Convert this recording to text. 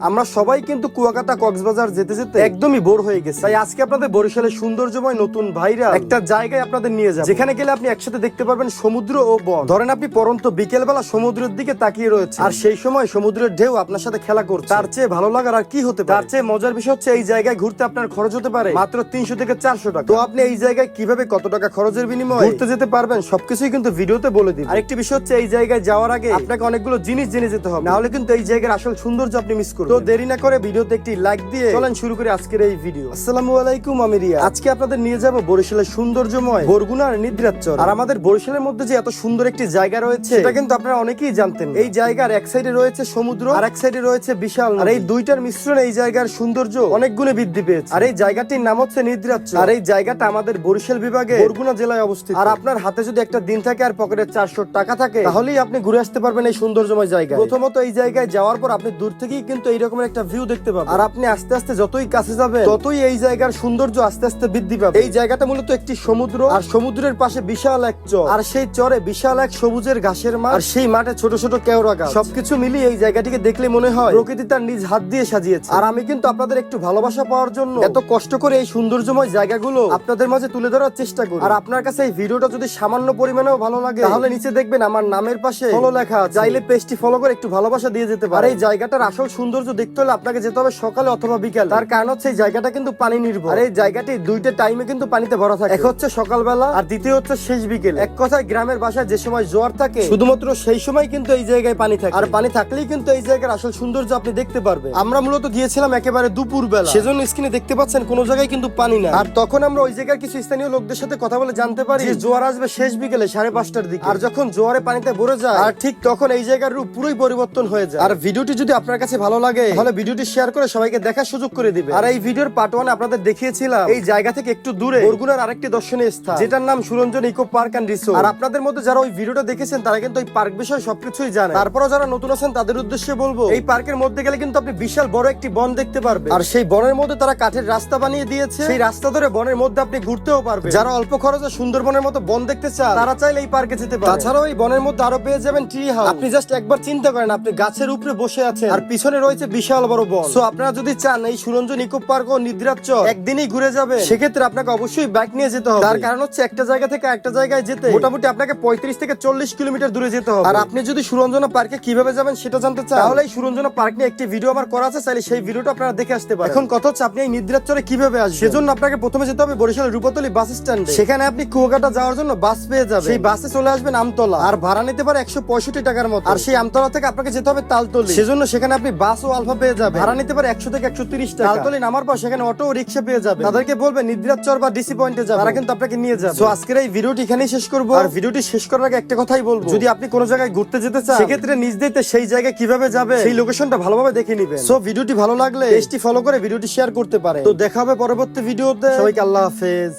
আমরা সবাই কিন্তু কুয়াকাটা কক্সবাজার যেতে যেতে একদমই বোর হয়ে গেছে। তাই আজকে আপনাদের বরিশালের সৌন্দর্যময় নতুন ভাইরা একটা জায়গায় আপনাদের নিয়ে যাবে। যেখানে গেলে আপনি একসাথে দেখতে পারবেন সমুদ্র ও বন। ধরেন আপনি পরন্ত বিকেলবেলা সমুদ্রের দিকে তাকিয়ে রয়েছে আর সেই সময় সমুদ্রের ঢেউ আপনার সাথে খেলা করছে। তার চেয়ে ভালো লাগার আর কি হতে পারে? তার চেয়ে মজার বিষয় হচ্ছে এই জায়গায় ঘুরতে আপনার খরচ হতে পারে মাত্র তিনশো থেকে চারশো টাকা। তো আপনি এই জায়গায় কীভাবে কত টাকা খরচের বিনিময়ে ঘুরতে যেতে পারবেন সবকিছুই কিন্তু ভিডিওতে বলে দিই আরেকটি বিষয় হচ্ছে এই জায়গায় যাওয়ার আগে আপনাকে অনেকগুলো জিনিস জেনে যেতে হবে। নাহলে কিন্তু এই জায়গার আসল সৌন্দর্য আপনি মিস করবেন। তো দেরি না করে ভিডিওতে একটি লাইক দিয়ে চলেন শুরু করে আজকের এই ভিডিও। আসসালামু আলাইকুম আমি রিয়া আজকে আপনাদের নিয়ে যাব বরিশালের সৌন্দর্যময় বরগুনার নিদ্রাচর আর আমাদের বরিশালের মধ্যে যে এত সুন্দর একটি জায়গা রয়েছে সেটা কিন্তু আপনারা অনেকেই জানতেন। এই জায়গার এক সাইডে রয়েছে সমুদ্র আর এক সাইডে রয়েছে বিশাল আর এই দুইটার মিশ্রণে এই জায়গার সৌন্দর্য অনেক গুণে বৃদ্ধি পেয়েছে। আর এই জায়গাটির নাম হচ্ছে নিদ্রাচর আর এই জায়গাটা আমাদের বরিশাল বিভাগে বরগুনা জেলায় অবস্থিত। আর আপনার হাতে যদি একটা দিন থাকে আর পকেটে চারশো টাকা থাকে তাহলেই আপনি ঘুরে আসতে পারবেন এই সৌন্দর্যময় জায়গায়। প্রথমত এই জায়গায় যাওয়ার পর আপনি দূর থেকেই কিন্তু এই রকমের একটা ভিউ দেখতে পাবেন আর আপনি আস্তে আস্তে যতই কাছে যাবেন ততই এই জায়গার সৌন্দর্য আস্তে আস্তে বৃদ্ধি পাবে। এই জায়গাটা মূলত একটি সমুদ্র আর সমুদ্রের পাশে বিশাল এক চর। আর সেই চরে বিশাল এক সবুজের ঘাসের মাঠ আর সেই মাঠে ছোট ছোট কেওড়া গাছ। সবকিছু মিলিয়ে এই জায়গাটিকে দেখলে মনে হয় প্রকৃতি তার নিজ হাত দিয়ে সাজিয়েছে। আর আমি কিন্তু আপনাদের একটু ভালোবাসা পাওয়ার জন্য এত কষ্ট করে এই সৌন্দর্যময় জায়গাগুলো আপনাদের মাঝে তুলে ধরার চেষ্টা করি। আর আপনার কাছে এই ভিডিওটা যদি সামান্য পরিমাণেও ভালো লাগে তাহলে নিচে দেখবেন আমার নামের পাশে ফলো লেখা চাইলে পেজটি ফলো করে একটু ভালোবাসা দিয়ে যেতে পারে আর এই জায়গাটার আসল সৌন্দর্য দেখতে হলে আপনাকে যেতে হবে সকালে অথবা বিকেল। তার কারণ হচ্ছে এই জায়গাটা কিন্তু পানি নির্ভর। আর এই জায়গাটি দুইটা টাইমে কিন্তু পানিতে ভরা থাকে। এক হচ্ছে সকালবেলা আর দ্বিতীয় হচ্ছে শেষ বিকেল। এক কথায় গ্রামের বাসায় যে সময় জোয়ার থাকে, শুধুমাত্র সেই সময় কিন্তু এই জায়গায় পানি থাকে। আর পানি থাকলেই কিন্তু এই জায়গার আসল সৌন্দর্য আপনি দেখতে পারবেন। আমরা মূলত গিয়েছিলাম একেবারে দুপুর বেলা সেজন্য স্ক্রিনে দেখতে পাচ্ছেন কোনো জায়গায় কিন্তু পানি না আর তখন আমরা ওই জায়গার কিছু স্থানীয় লোকদের সাথে কথা বলে জানতে পারি যে জোয়ার আসবে শেষ বিকেলে সাড়ে পাঁচটার দিকে। আর যখন জোয়ারে পানিতে ভরে যায়, আর ঠিক তখন এই জায়গার রূপ পুরোই পরিবর্তন হয়ে যায়। আর ভিডিওটি যদি আপনার কাছে ভালো লাগে তাহলে ভিডিওটি শেয়ার করে সবাইকে দেখার সুযোগ করে দিবে। আর এই ভিডিওর পার্ট ওয়ান আপনাদের দেখিয়েছিলাম এই জায়গা থেকে একটু দূরে বরগুনার আরেকটি দর্শনীয় স্থান যেটার নাম Suranjan eco park and resort আর আপনাদের মধ্যে যারা ওই ভিডিওটা দেখেছেন তারা কিন্তু ওই পার্ক বিষয়ে সবকিছুই জানে। তারপরও যারা নতুন আছেন তাদের উদ্দেশ্যে বলব এই পার্কের মধ্যে গেলে কিন্তু আপনি বিশাল বড় একটি বন দেখতে পারবেন। আর সেই বনের মধ্যে তারা কাঠের রাস্তা বানিয়ে দিয়েছে। সেই রাস্তা ধরে বনের মধ্যে আপনি ঘুরতেও পারবেন। যারা অল্প খরচে সুন্দরবনের মতো বন দেখতে চান তারা চাইলে এই পার্কে যেতে পারে তাছাড়াও এই বনের মধ্যে আরও পেয়ে যাবেন ট্রি হাউস আপনি জাস্ট একবার চিন্তা করেন আপনি গাছের উপরে বসে আছেন। আর পিছনে রয়েছে বিশাল বড় বন সো আপনারা যদি চান এই সুরঞ্জন ইকো পার্ক ও নিদ্রাচ্চ একদিনই ঘুরে যাবে সেক্ষেত্রে আপনাকে অবশ্যই বাইক নিয়ে যেতে হবে। তার কারণ হচ্ছে একটা জায়গা থেকে একটা জায়গায় যেতে মোটামুটি আপনাকে পঁয়ত্রিশ থেকে চল্লিশ কিলোমিটার দূরে যেতে হবে। আর আপনি যদি সুরঞ্জনা পার্কে কীভাবে যাবেন সেটা জানতে চান তাহলে এই সুরঞ্জনা পার্ক নিয়ে একটি ভিডিও আমার করা আছে চাইলে সেই ভিডিওটা আপনারা দেখে আসতে পারেন। এখন কথা হচ্ছে আপনি এই নিদ্রাচ্চরে কীভাবে আসবেন? সেজন্য আপনাকে প্রথমে যেতে হবে বরিশাল রূপতলী বাস স্ট্যান্ডে। সেখানে আপনি কুয়াকাটা যাওয়ার জন্য বাস পেয়ে যাবেন। সেই বাসে চলে আসবেন আমতলা। আর ভাড়া নিতে পারে একশো পঁয়ষট্টি টাকার মতো। আর সেই আমতলা থেকে আপনাকে যেতে হবে তালতলি। সেজন্য সেখানে আপনি বাস ও আলফা পেয়ে যাবেন ভাড়া নিতে পারে একশো থেকে একশো তিরিশ টাকা। তালতলি নামার পর সেখানে অটো রিক্সা পেয়ে যাবে। তাদেরকে নিদ্রাচর বা ডিসি পয়েন্টে যাবে। তারা কিন্তু আপনাকে নিয়ে যাবে। তো আজকের এই ভিডিওটি এখানেই শেষ করব। আর ভিডিওটি শেষ করার আগে একটা কথাই বলব। যদি আপনি কোনো জায়গায় ঘুরতে যেতে চান সেক্ষেত্রে নিজ দিতে সেই জায়গায় কীভাবে যাবে সেই লোকেশনটা ভালোভাবে দেখে নিবেন। সো ভিডিওটি ভালো লাগলে পেজটি ফলো করে ভিডিওটি শেয়ার করতে পারে তো দেখা হবে পরবর্তী ভিডিওতে সবাইকে আল্লাহ হাফেজ।